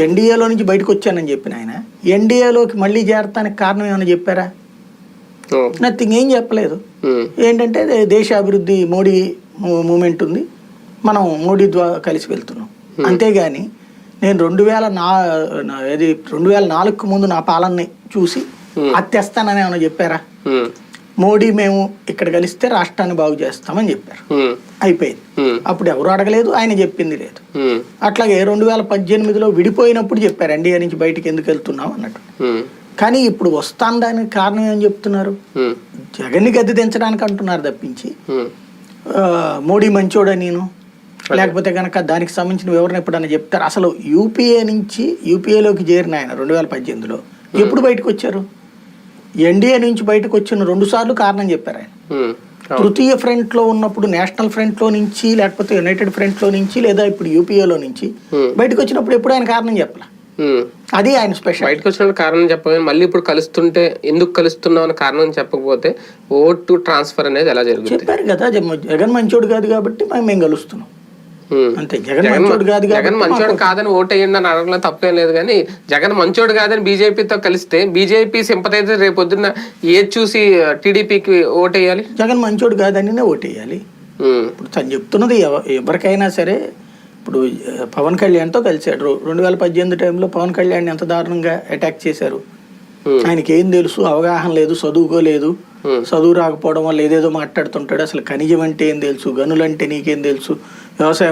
ఎన్డీఏలో నుంచి బయటకు వచ్చానని చెప్పిన ఆయన ఎన్డీఏలోకి మళ్ళీ చేరటానికి కారణం ఏమైనా చెప్పారా. నథింగ్ ఏం చెప్పలేదు. ఏంటంటే దే- దేశ అభివృద్ధి మోడీ మూమెంట్ ఉంది. మనం మోడీ ద్వారా కలిసి వెళ్తున్నాం. అంతేగాని నేను రెండు వేల నా ఏది రెండు వేల నాలుగుకు ముందు నా పాలనని చూసి అది తెస్తానని ఏమైనా చెప్పారా. మోడీ మేము ఇక్కడ కలిస్తే రాష్ట్రాన్ని బాగు చేస్తామని చెప్పారు. అయిపోయింది. అప్పుడు ఎవరు అడగలేదు ఆయన చెప్పింది లేదు. అట్లాగే రెండు వేల పద్దెనిమిదిలో విడిపోయినప్పుడు చెప్పారు ఎన్డీఏ నుంచి బయటికి ఎందుకు వెళ్తున్నాం అన్నట్టు. కానీ ఇప్పుడు వస్తాను దానికి కారణం ఏం చెప్తున్నారు. జగన్ని గద్దె దించడానికి అంటున్నారు తప్పించి. మోడీ మంచోడా నేను? లేకపోతే కనుక దానికి సంబంధించిన వివరణ ఎప్పుడన్నా చెప్తారు? అసలు యూపీఏ నుంచి యూపీఏలోకి చేరిన ఆయన రెండు వేల పద్దెనిమిదిలో ఎప్పుడు బయటకు వచ్చారు? ఎన్డీఏ నుంచి బయటకు వచ్చిన రెండు సార్లు కారణం చెప్పారు ఆయన. తృతీయ ఫ్రంట్లో ఉన్నప్పుడు నేషనల్ ఫ్రంట్లో నుంచి లేకపోతే యునైటెడ్ ఫ్రంట్లో నుంచి లేదా ఇప్పుడు యూపీఏలో నుంచి. బయటకు వచ్చినప్పుడు ఎప్పుడు ఆయన కారణం చెప్పాల. అది ఆయన స్పెషల్ బయటకు వచ్చిన కారణం చెప్పగానే మళ్ళీ ఇప్పుడు కలుస్తుంటే ఎందుకు కలుస్తున్నాం అని కారణం చెప్పకపోతే ఓటు ట్రాన్స్ఫర్ అనేది ఎలా జరుగుతుంది చెప్పారు కదా జగన్ మంచోడు కాదు కాబట్టి మేము మేము కలుస్తున్నాం. అంతే జగన్ మంచోడు కాదు జగన్ మంచోడు కాదని ఓటు వేయండి అని అడగడంలో తప్పేం లేదు కానీ జగన్ మంచోడు కాదని బీజేపీతో కలిస్తే బీజేపీ సింపతైజర్ రేపు పొద్దున్న ఏది చూసి టీడీపీకి ఓటు వేయాలి జగన్ మంచోడు కాదని ఓటేయాలి. ఉమ్. ఇప్పుడు తను చెప్తున్నది ఎవ- ఎవరికైనా సరే ఇప్పుడు పవన్ కళ్యాణ్తో కలిశాడు. రెండు వేల పద్దెనిమిది టైంలో పవన్ కళ్యాణ్ ఎంత దారుణంగా అటాక్ చేశారు. ఆయనకి ఏం తెలుసు? అవగాహన లేదు చదువుకోలేదు. చదువు రాకపోవడం వల్ల ఏదేదో మాట్లాడుతుంటాడు. అసలు ఖనిజం అంటే ఏం తెలుసు? గనులంటే నీకేం తెలుసు? వ్యవసాయం